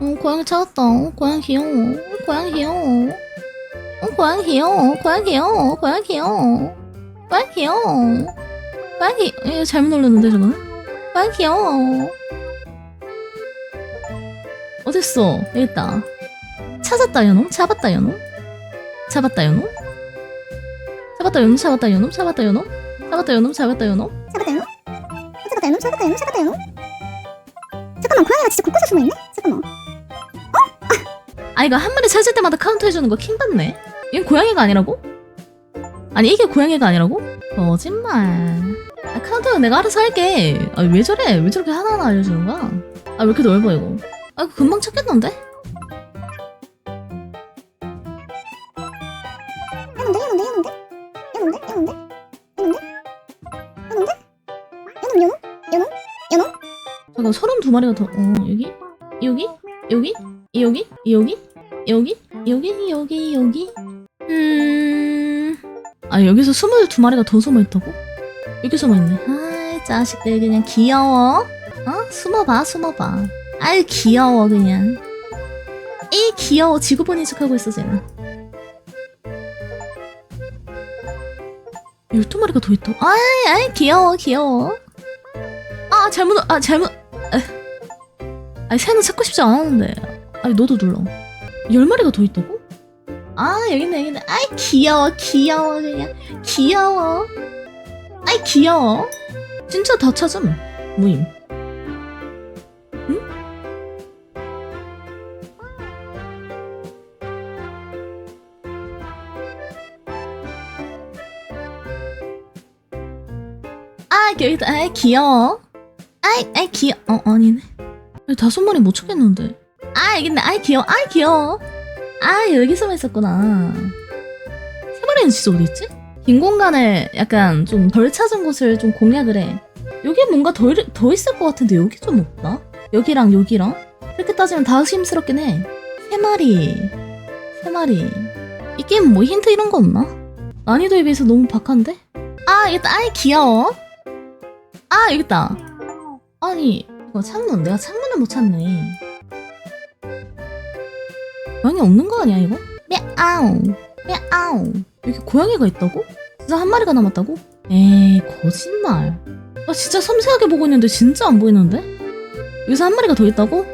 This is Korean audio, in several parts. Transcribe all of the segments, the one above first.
어, 고양이 찾았다. 어, 고양이 귀여워. 어, 고양이 귀여워. 어, 고양이 귀여워. 고양이 귀여워. 고양이 귀여워. 고양이 귀여워. 고양이, 이거 잘못 눌렀는데, 저거는? 고양이 귀여워. 어딨어? 여기 있다. 찾았다, 요놈? 잡았다, 요놈? 잡았다, 요놈? 잡았다, 요놈? 잡았다, 요놈? 잡았다, 요놈? 잡았다, 요놈? 잡았다, 요놈? 잡았다 요놈? 잡았다 요놈? 잡았다 요놈? 잡았다 요놈? 잠깐만 고양이가 진짜 곳곳에 숨어있네? 잠깐만 아 이거 한 마리 찾을 때마다 카운트 해주는 거 킹받네 이건 고양이가 아니라고? 아니 이게 고양이가 아니라고? 거짓말 아, 카운트는 내가 알아서 할게 아 왜 저래? 왜 저렇게 하나하나 알려주는 거야? 아 왜 이렇게 넓어 이거 아 이거 금방 찾겠는데? 얘놈데 얘놈데 얘놈데? 얘놈데? 얘놈데? 얘놈데? 얘놈데? 얘놈 얘놈? 얘놈? 잠깐 서른 두 마리가 더 어, 여기? 여기? 여기? 여기? 여기? 여기? 여기? 여기? 여기? 음... 아 여기서 스물 두 마리가 더 숨어있다고? 여기 숨어있네 아이 자식들 그냥 귀여워 어? 숨어봐 숨어봐 아이 귀여워 그냥 이 귀여워 지구본 인 척하고 있어 쟤는 12마리가 더 있다 아이 아이 귀여워 귀여워 아 잘못 아 잘못 에. 아니 새는 찾고 싶지 않았는데 아니 너도 눌러. 10마리가 더 있다고? 아 여기 있네 여기 있네 아이 귀여워 귀여워 그냥. 귀여워. 아이 귀여워. 진짜 다 찾음 무임. 응? 아 여기 있다. 아이 귀여워. 아이 아이 귀여 어 아니네. 아니, 다섯 마리 못 찾겠는데 아 여기 있네. 아이 귀여워. 아이 귀여워. 아 여기서만 있었구나. 세 마리는 진짜 어디 있지? 빈 공간을 약간 좀 덜 찾은 곳을 좀 공략을 해. 여기 뭔가 더, 일- 더 있을 것 같은데 여기 좀 없나? 여기랑 여기랑? 그렇게 따지면 다 의심스럽긴 해 세 마리. 세 마리. 이 게임 뭐 힌트 이런 거 없나? 난이도에 비해서 너무 박한데? 아 여기 있다. 아이 귀여워. 아 여기 있다. 아니 이거 창문. 내가 창문을 못 찾네 고양이 없는 거 아니야 이거? мяу, мяу. 여기 고양이가 있다고? 진짜 한 마리가 남았다고? 에이 거짓말. 나 진짜 섬세하게 보고 있는데 진짜 안 보이는데? 여기서 한 마리가 더 있다고?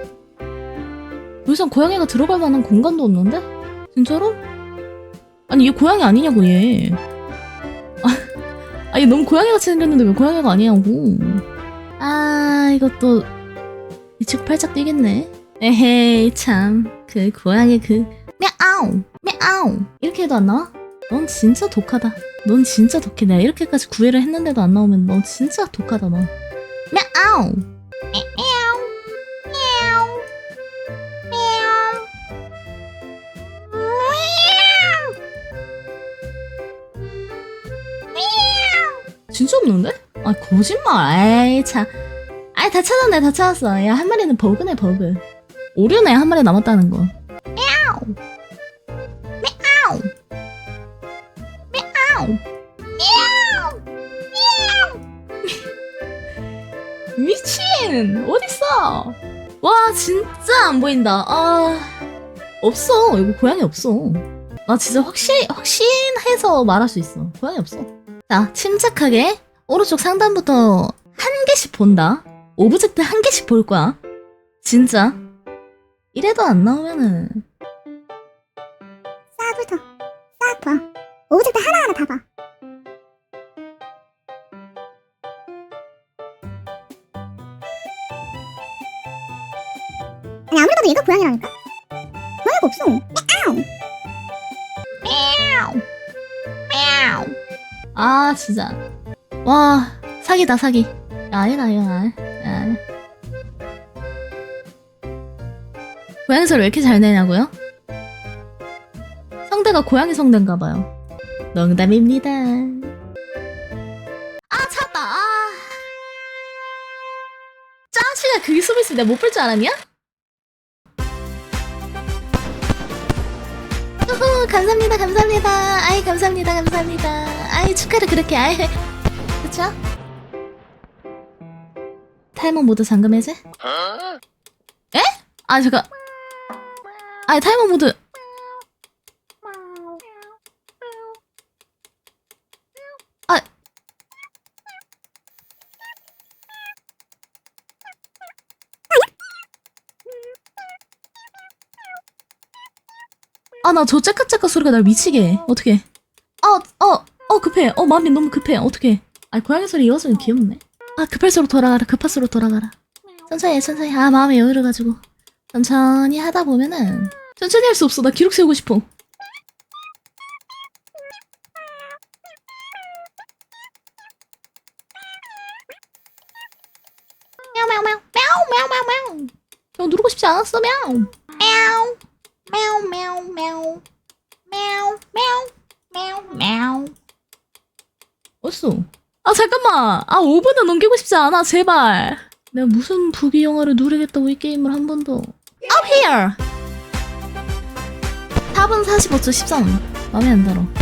더 이상 고양이가 들어갈 만한 공간도 없는데? 진짜로? 아니 얘 고양이 아니냐고 얘. 아, 아니 너무 고양이 같이 생겼는데 왜 고양이가 아니냐고. 아 이것도 이측 팔짝 뛰겠네. 에헤이 참. 그 고양이 그 мя우 мя우 이렇게 해도 안 나와? 넌 진짜 독하다. 넌 진짜 독해. 내가 이렇게까지 구애를 했는데도 안 나오면 넌 진짜 독하다 너. мя우 진짜 없는데? 아 거짓말. 에이 참. 아다 찾았네 다 찾았어. 야 한 마리는 버그네 버그. 오류네 한 마리 남았다는 거. 미친 어딨어? 와 진짜 안 보인다. 아 없어 이거 고양이 없어. 나 진짜 확신 확신해서 말할 수 있어. 고양이 없어. 자 침착하게 오른쪽 상단부터 한 개씩 본다. 오브젝트 한 개씩 볼 거야. 진짜 이래도 안 나오면은 싹부터 싹 봐. 오브젝트 하나하나 다 봐. 아니 아무리 봐도 얘가 고양이라니까. 고양이가 없어. 야옹. 야옹. 야옹. 아 진짜. 와 사기다 사기. 아니다 이건 아니. 고양이 소리 왜 이렇게 잘 내냐고요? 성대가 고양이 성대인가 봐요 농담입니다 아 찾다 아 짜식아 그게 숨을 있으면 내가 못 볼 줄 알았냐? 우후, 감사합니다, 감사합니다. 아이, 감사합니다, 감사합니다. 아이, 축하를 그렇게, 아이. 그쵸? 탈모 모두 잠금 해제? 에? 아, 잠깐. 아니 타이머 모드 아 아, 나 저 째깍째깍 소리가 날 미치게 해. 어떡해. 어, 어, 어, 급해. 어, 마음이 너무 급해. 어떡해. 아, 고양이 소리 이 와중에 귀엽네. 아, 급할수록 돌아가라. 급할수록 돌아가라. 천천히 해, 천천히. 아, 마음에 여유를 가지고. 천천히 하다 보면은. 천천히 할 수 없어. 나 기록 세우고 싶어. мяу мяу мяу мяу мяу мяу мяu 저 누르고 싶지 않았어, 명. мяу мяу мяу мяу мяу мяу мяу мяу 어딨어? 아, 잠깐만. 아, 5분은 넘기고 싶지 않아. 제발. 내가 무슨 부귀 영화를 누리겠다고 이 게임을 한 번도. Up here! 4분 45초 13. 마음에 안 들어.